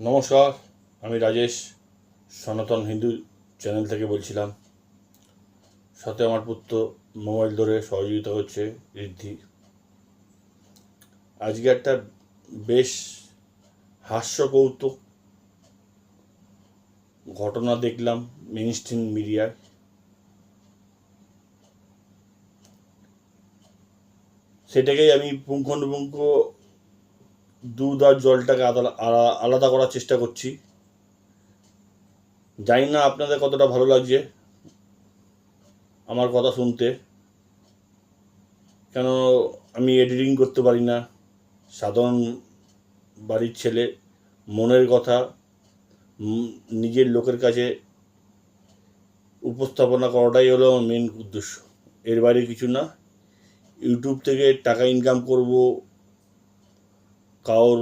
নমস্কার, আমি রাজেশ, সনাতন হিন্দু চ্যানেল থেকে বলছিলাম। সাথে আমার পুত্র মোবাইল ধরে সহযোগিতা করছে ঋদ্ধি। আজকে একটা বেশ হাস্যকৌতুক ঘটনা দেখলাম মেইন স্ট্রিম মিডিয়ায়। সেটাকেই আমি পুঙ্খানুপুঙ্খ দুধ আর জলটাকে আলাদা করার চেষ্টা করছি। জানি না আপনাদের কতটা ভালো লাগছে আমার কথা শুনতে। কেন আমি এডিটিং করতে পারি না? সাধারণ বাড়ির ছেলে, মনের কথা নিজের লোকের কাছে উপস্থাপনা করাটাই হলো আমার মেন উদ্দেশ্য। এর বাইরে কিছু না। ইউটিউব থেকে টাকা ইনকাম করব কারোর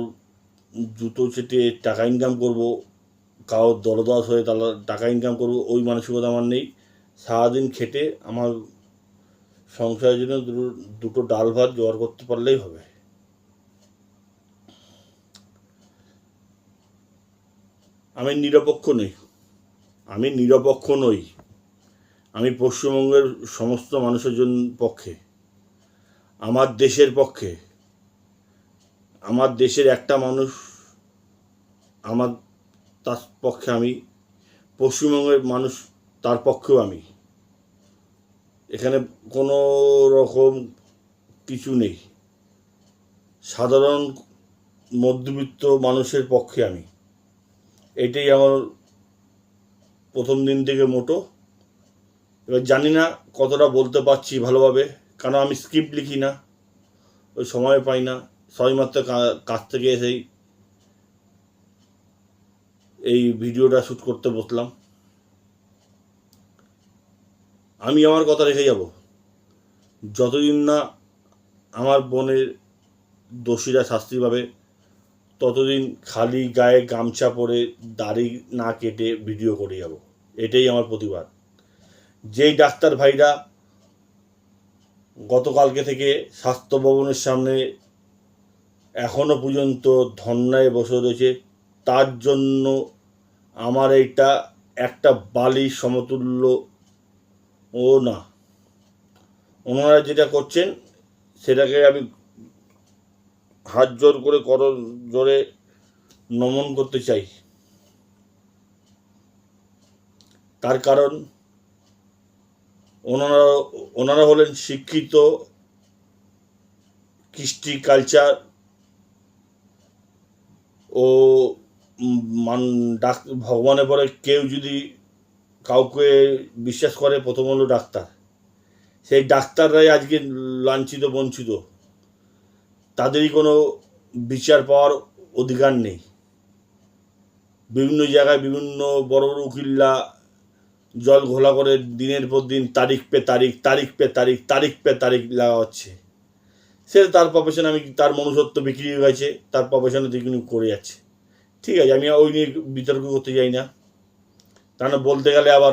জুতো চেটে টাকা ইনকাম করব কারোর দরদাস হয়ে তাহলে টাকা ইনকাম করব, ওই মানসিকতা আমার নেই। সারাদিন খেটে আমার সংসারের জন্য দুটো দুটো ডাল ভাত জোগাড় করতে পারলেই হবে। আমি নিরপেক্ষ নই। আমি নিরপেক্ষ নই। আমি পশ্চিমবঙ্গের সমস্ত মানুষের জন্য পক্ষে। আমার দেশের পক্ষে। আমার দেশের একটা মানুষ, আমার তার পক্ষে আমি, পশ্চিমবঙ্গের মানুষ তার পক্ষেও আমি। এখানে কোনো রকম কিছু নেই। সাধারণ মধ্যবিত্ত মানুষের পক্ষে আমি। এটাই আমার প্রথম দিন থেকে মোটো। এবার জানি না কতটা বলতে পারছি ভালোভাবে কারণ আমি স্ক্রিপ্ট লিখি না, ওই সময় পাই না। সবেমাত্র কাজ থেকে এসেই এই ভিডিওটা শ্যুট করতে বসলাম। আমি আমার কথা রেখে যাব। যতদিন না আমার বোনের দোষীরা শাস্তি পাবে, ততদিন খালি গায়ে গামছা পরে দাড়ি না কেটে ভিডিও করে যাব। এটাই আমার প্রতিবাদ। যেই ডাক্তার ভাইরা গতকালকে থেকে স্বাস্থ্য ভবনের সামনে এখনও পর্যন্ত ধর্নায় বসে রয়েছে। তার জন্য আমার এইটা একটা বালির সমতুল্য ও না। ওনারা যেটা করছেন, সেটাকে আমি হাত জোর করে কর জোরে নমন করতে চাই। তার কারণ, ওনারা ওনারা হলেন শিক্ষিত কৃষ্টি কালচার ও মান, ডাক, ভগবানের পরে কেউ যদি কাউকে বিশ্বাস করে, প্রথম হলো ডাক্তার। সেই ডাক্তাররাই আজকে লাঞ্ছিত, বঞ্চিত। তাদেরই কোনো বিচার পাওয়ার অধিকার নেই। বিভিন্ন জায়গায় বিভিন্ন বড় বড় উকিল্লা জল ঘোলা করে দিনের পর দিন তারিখ পে তারিখ তারিখ পে তারিখ তারিখ পে তারিখ লাগা হচ্ছে সে তার প্রফেশন আমি তার মনুষ্যত্ব বিক্রি হয়ে গেছে, তার প্রফেশনে তিনি করে যাচ্ছে। ঠিক আছে, আমি ওই নিয়ে বিতর্ক করতে যাই না। কারণ বলতে গেলে আবার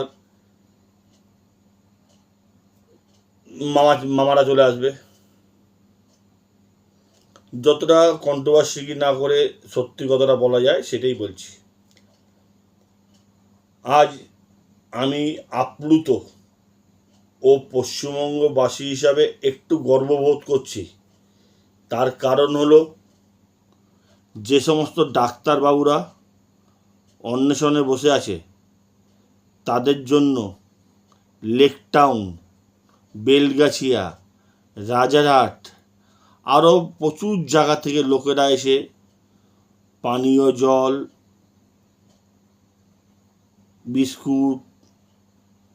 মামা, মামারা চলে আসবে। যতটা কন্ট্রোভার্সি না করে সত্যি কথাটা বলা যায়, সেটাই বলছি। আজ আমি আপ্লুত ও পশ্চিমবঙ্গবাসী হিসাবে একটু গর্ববোধ করছি। তার কারণ হলো যে সমস্ত ডাক্তারবাবুরা অন্বেষণে বসে আছে, তাদের জন্য লেক টাউন, বেলগাছিয়া, রাজারহাট আরও প্রচুর জায়গা থেকে লোকেরা এসে পানীয় জল, বিস্কুট,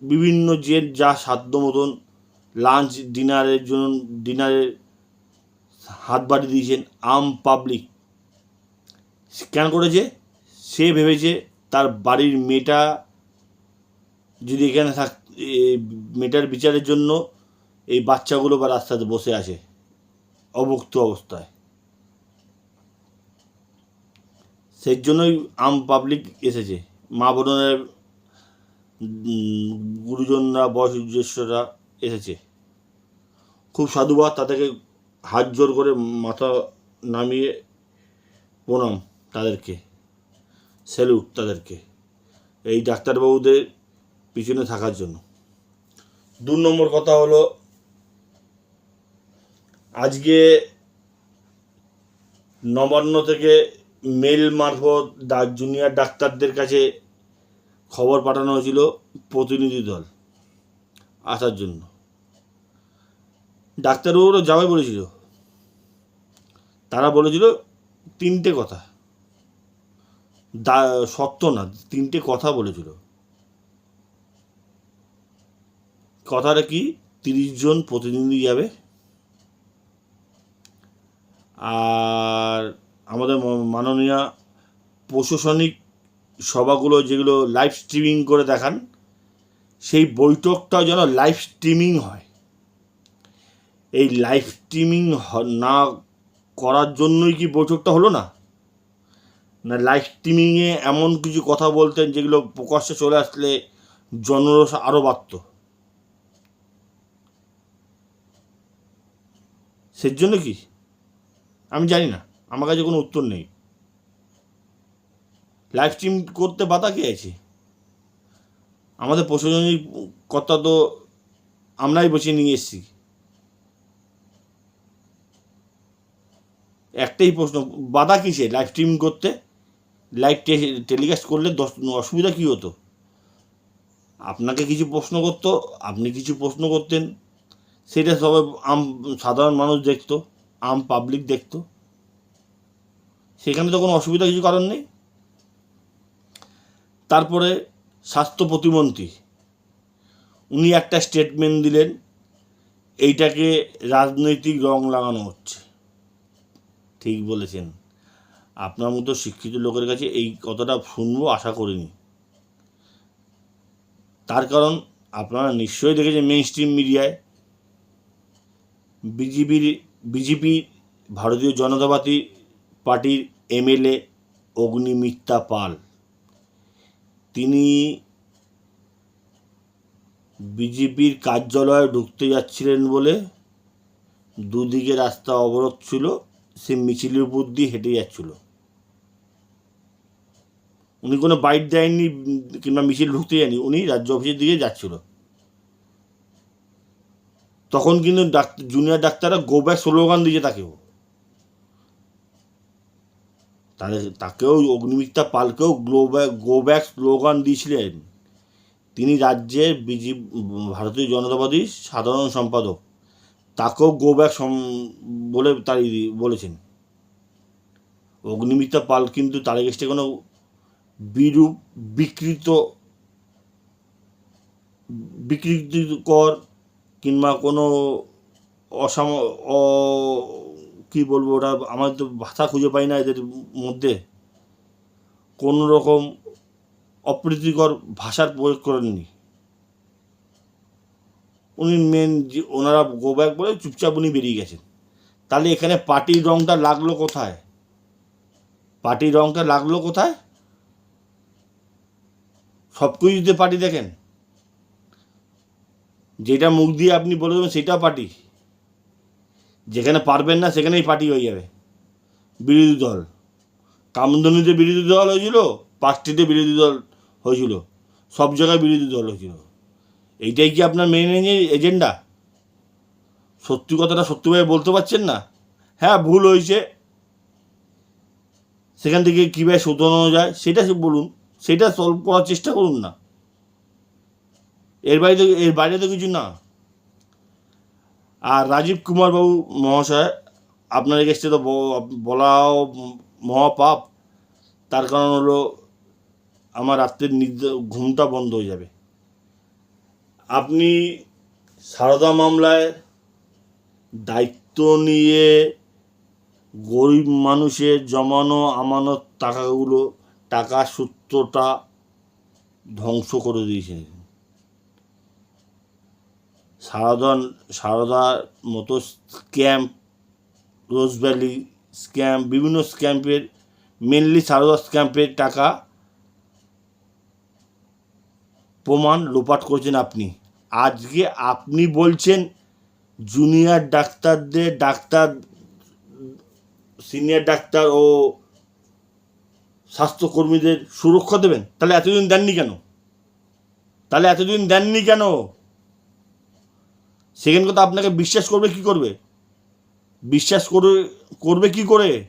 বিভিন্ন যে যা সাধ্য মতন লাঞ্চ ডিনারের জন্য ডিনারের হাত দিয়েছেন আম পাবলিক। কেন করেছে? সে ভেবেছে তার বাড়ির মেয়েটা যদি এখানে থাক মেয়েটার বিচারের জন্য এই বাচ্চাগুলো বা রাস্তাতে বসে আছে অভুক্ত অবস্থায়। সেই জন্যই আম পাবলিক এসেছে। মা বোনের গুরুজনরা, বয়োজ্যেষ্ঠরা এসেছে। খুব সাধুবাদ তাদেরকে হাত জোর করে মাথা নামিয়ে প্রণাম তাদেরকে। স্যালুট তাদেরকে এই ডাক্তারবাবুদের পিছনে থাকার জন্য। দু নম্বর কথা হলো, আজকে নবান্ন থেকে মেল মারফত ডা জুনিয়র ডাক্তারদের কাছে খবর পাঠানো হয়েছিল প্রতিনিধি দল আসার জন্য। ডাক্তারবাবুরা যাবে বলেছিল। তারা বলেছিল, তিনটে কথা। দা, সত্য না, তিনটে কথা বলেছিল। কথাটা কি? তিরিশ জন প্রতিনিধি যাবে। আর আমাদের মাননীয় প্রশাসনিক সভাগুলো যেগুলো লাইভ স্ট্রিমিং করে দেখান, সেই বৈঠকটাও যেন লাইভ স্ট্রিমিং হয়। এই লাইভ স্ট্রিমিং না করার জন্যই কি বৈঠকটা হলো না? না লাইভ স্ট্রিমিংয়ে এমন কিছু কথা বলতেন যেগুলো প্রকাশ্যে চলে আসলে জনরস আরও বাড়ত। সের জন্য কি? আমি জানি না, আমার কাছে কোনো উত্তর নেই। লাইভ স্ট্রিম করতে বাধা কে আছে? আমাদের প্রশাসনিক কথা তো আমরাই বসে নিয়ে এসেছি। একটাই প্রশ্ন, বাধা কিসে লাইভ স্ট্রিম করতে? লাইভ টেলিকাস্ট করলে দশ, অসুবিধা কী হতো? আপনাকে কিছু প্রশ্ন করতো, আপনি কিছু প্রশ্ন করতেন, সেটা সবাই আম, সাধারণ মানুষ দেখতো, আম পাবলিক দেখতো। সেখানে তো কোনো অসুবিধা কিছু কারণ নেই। তারপরে স্বাস্থ্য প্রতিমন্ত্রী, উনি একটা স্টেটমেন্ট দিলেন, এইটাকে রাজনৈতিক রং লাগানো হচ্ছে। ঠিক বলেছেন। আপনার মতো শিক্ষিত লোকের কাছে এই কথাটা শুনব আশা করিনি। তার কারণ আপনারা নিশ্চয়ই দেখেছেন মেইন স্ট্রিম মিডিয়ায় বিজেপির, বিজেপি ভারতীয় জনতা পার্টি, পার্টির এমএলএ অগ্নিমিত্রা পাল। তিনি বিজেপির কার্যালয়ে ঢুকতে যাচ্ছিলেন বলে দুদিকে রাস্তা অবরোধ ছিল। মিছিলের উপর দিয়ে হেঁটে যাচ্ছিল। উনি কোনো বাইট দেয়নি, কিংবা মিছিল ঢুকতে যায়নি উনি রাজ্য অফিসের দিকে যাচ্ছিল। তখন কিন্তু ডাক্তার জুনিয়র ডাক্তাররা গো ব্যাক স্লোগান দিয়েছে তাকেও। তাদের, তাকেও Agnimitra পালকেও go back go back slogan দিয়েছিলেন। তিনি রাজ্যের বিজে ভারতীয় জনতা পার্টির সাধারণ সম্পাদক। তাকেও গো ব্যাক সম, বলে তাই বলেছেন। অগ্নিমিত্রা পাল কিন্তু তার এগেস্টে কোনো বিরূপ বিকৃত, বিকৃতিকর কিংবা কোনো অসাম, অ, কী বলব ওটা, আমার তো ভাষা খুঁজে পাই না এদের মধ্যে। কোনো রকম অপ্রীতিকর ভাষার প্রয়োগ করেননি। উনি মেন যে ওনারা গো ব্যাক বলে চুপচাপ উনি বেরিয়ে গেছেন। তাহলে এখানে পার্টির রংটা লাগল কোথায়? পার্টির রংটা লাগল কোথায়? সব কিছুতে পার্টি দেখেন, যেটা মুখ দিয়ে আপনি বলে দেবেন সেটাও পার্টি। যেখানে পারবেন না সেখানেই পার্টি হয়ে যাবে। বিরোধী দল। কামদুনিতে বিরোধী দল হয়েছিল পাঁচটিতে বিরোধী দল হয়েছিল, সব জায়গায় বিরোধী দল হয়েছিল। এইটাই কি আপনার মেনে এজেন্ডা সত্যি কথাটা সত্যিভাবে বলতে পারছেন না? হ্যাঁ ভুল হয়েছে। সেখান থেকে কীভাবে শোধরানো যায়, সেটা বলুন। সেটা সলভ করার চেষ্টা করুন না। এর বাইরে এর বাইরে তো কিছু না। আর রাজীব কুমার বাবু মহাশয়, আপনার কাছে তো বলাও মহাপাপ। তার কারণ হলো, আমার রাত্রের নিদ্রা, ঘুমটা বন্ধ হয়ে যাবে। আপনি সারদা মামলায় দায়িত্ব নিয়ে গরিব মানুষের জমানো আমানত টাকাগুলো, টাকা সূত্রটা ধ্বংস করে দিয়েছেন। সারদা সারদার মতো স্ক্যাম রোজভ্যালি স্ক্যাম, বিভিন্ন স্ক্যাম্পের মেনলি সারদা স্ক্যাম্পের টাকা প্রমাণ লোপাট করেছেন আপনি। আজকে আপনি বলছেন জুনিয়র ডাক্তারদের ডাক্তার সিনিয়র ডাক্তার ও স্বাস্থ্যকর্মীদের সুরক্ষা দেবেন? তাহলে এতদিন দেননি কেন? তাহলে এতদিন দেননি কেন? সেকেন্ড কথা, আপনাকে বিশ্বাস করবে কি করবে? বিশ্বাস করে, করবে কি করে?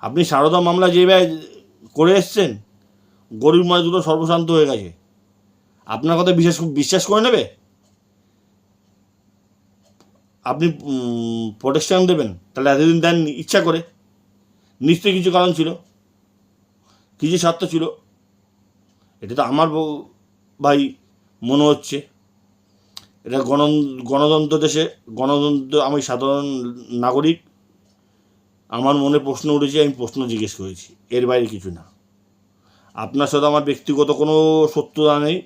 আপনি সারদা মামলা যেভাবে করে এসছেন, গরিব মানুষ দুটো সর্বশান্ত হয়ে গেছে। আপনার কথা বিশ্বাস বিশ্বাস করে নেবে? আপনি প্রোটেকশন দেবেন। তাহলে এতদিন দেননি ইচ্ছা করে। নিশ্চয়ই কিছু কারণ ছিল। কিছু স্বার্থ ছিল। এটা তো আমার ভাই মনে হচ্ছে। এটা গণ গণতন্ত্র দেশে, গণতন্ত্র আমি সাধারণ নাগরিক। আমার মনে প্রশ্ন উঠেছে, আমি প্রশ্ন জিজ্ঞেস করেছি। এর বাইরে কিছু না। আপনার সাথে আমার ব্যক্তিগত কোনো শত্রুতা নেই।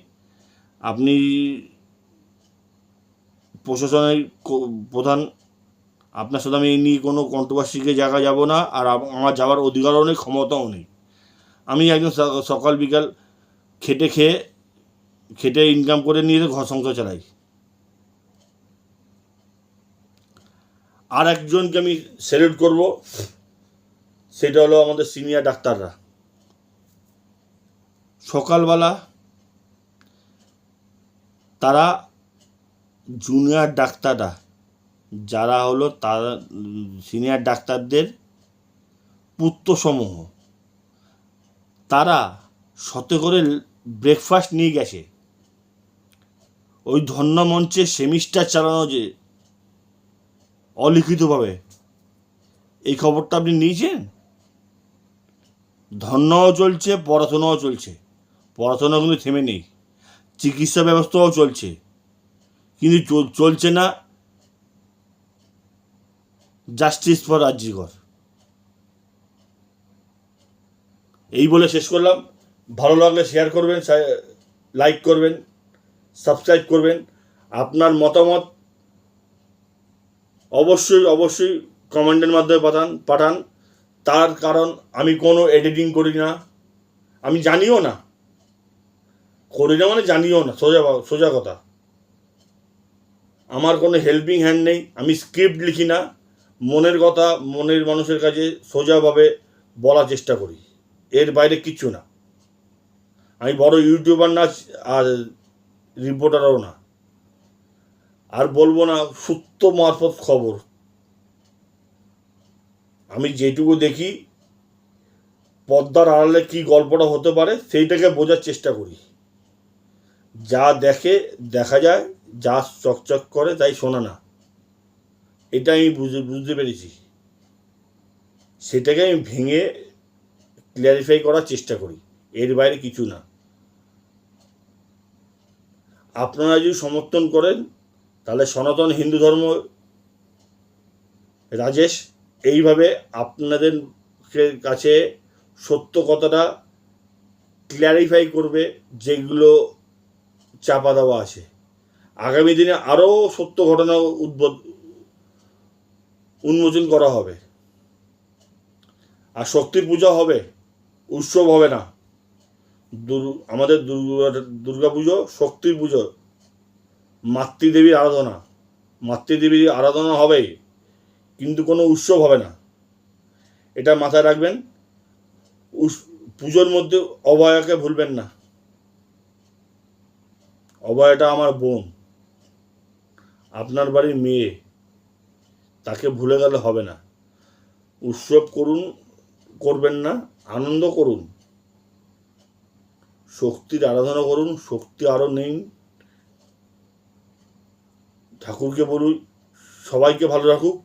আপনি প্রশাসনের প্রধান, আপনার সাথে আমি এই নিয়ে কোনো কন্ট্রোভার্সিকে জায়গা যাব না, আর আমার যাওয়ার অধিকারও নেই, ক্ষমতাও নেই। আমি একজন সকাল বিকাল খেটে খেয়ে, খেটে ইনকাম করে নিয়ে ঘর সংসার চালাই। আর একজনকে আমি সেলেক্ট করব, সেটা হলো আমাদের সিনিয়র ডাক্তাররা। সকালবেলা তারা জুনিয়র ডাক্তাররা, যারা হলো তারা সিনিয়র ডাক্তারদের পুত্রসমূহ, তারা সতে করে ব্রেকফাস্ট নিয়ে গেছে। ওই ধন্য মঞ্চে সেমিস্টার চালানো যে অলিখিতভাবে, এই খবরটা আপনি নিয়েছেন? ধন্যও চলছে, পড়াশোনাও চলছে, পড়াশোনা কিন্তু থেমে নেই। চিকিৎসা ব্যবস্থাও চলছে। কিন্তু চল- চলছে না জাস্টিস ফর রাজ্যিকর এই বলে শেষ করলাম। ভালো লাগলে শেয়ার করবেন লাইক করবেন সাবস্ক্রাইব করবেন। আপনার মতামত অবশ্যই অবশ্যই কমেন্টের মাধ্যমে পাঠান পাঠান। তার কারণ আমি কোনো এডিটিং করি না। আমি জানিও না। করি না মানে জানিও না, সোজা সোজা কথা। আমার কোনো হেল্পিং হ্যান্ড নেই, আমি স্ক্রিপ্ট লিখি না, মনের কথা, মনের মানুষের কাছে সোজাভাবে বলার চেষ্টা করি। এর বাইরে কিচ্ছু না। আমি বড় ইউটিউবার না, আর রিপোর্টারও না। আর বলব না সূত্র মারফত খবর। আমি যেটুকু দেখি, পদ্মার আড়ালে কি গল্পটা হতে পারে, সেইটাকে বোঝার চেষ্টা করি। যা দেখে দেখা যায়, যা চকচক করে, তাই শোনা না। এটা আমি বুঝে, বুঝতে পেরেছি। সেটাকে আমি ভেঙে ক্লিয়ারিফাই করার চেষ্টা করি। এর বাইরে কিছু না। আপনারা যদি সমর্থন করেন, তাহলে সনাতন হিন্দু ধর্ম, রাজেশ, এইভাবে আপনাদের কাছে সত্য কথাটা ক্ল্যারিফাই করবে, যেগুলো চাপা দেওয়া আছে। আগামী দিনে আরও সত্য ঘটনা উদ্বোধ উন্মোচন করা হবে। আর শক্তির পূজা হবে, উৎসব হবে না। দুর- আমাদের দুর্গা দুর্গা পুজো শক্তির পুজো, মাতৃদেবীর আরাধনা। মাতৃদেবীর আরাধনা হবে কিন্তু কোনো উৎসব হবে না। এটা মাথায় রাখবেন পুজোর মধ্যে অভয়াকে ভুলবেন না। অভয়াটা আমার বোন। আপনার বাড়ির মেয়ে। তাকে ভুলে গেলে হবে না। উৎসব করুন, করবেন না, আনন্দ করুন। শক্তির আরাধনা করুন, শক্তি আরও নেই ঠাকুরকে বলুন, সবাইকে ভালো রাখুক।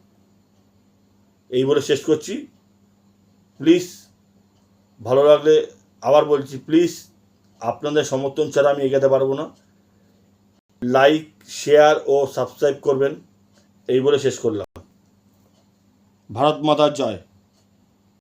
এই বলে শেষ করছি। প্লিজ, ভালো লাগলে আবার বলছি, প্লিজ, আপনাদের সমর্থন ছাড়া আমি এগোতে পারব না। লাইক শেয়ার ও সাবস্ক্রাইব করবেন। এই বলে শেষ করলাম। ভারত মাতার জয়।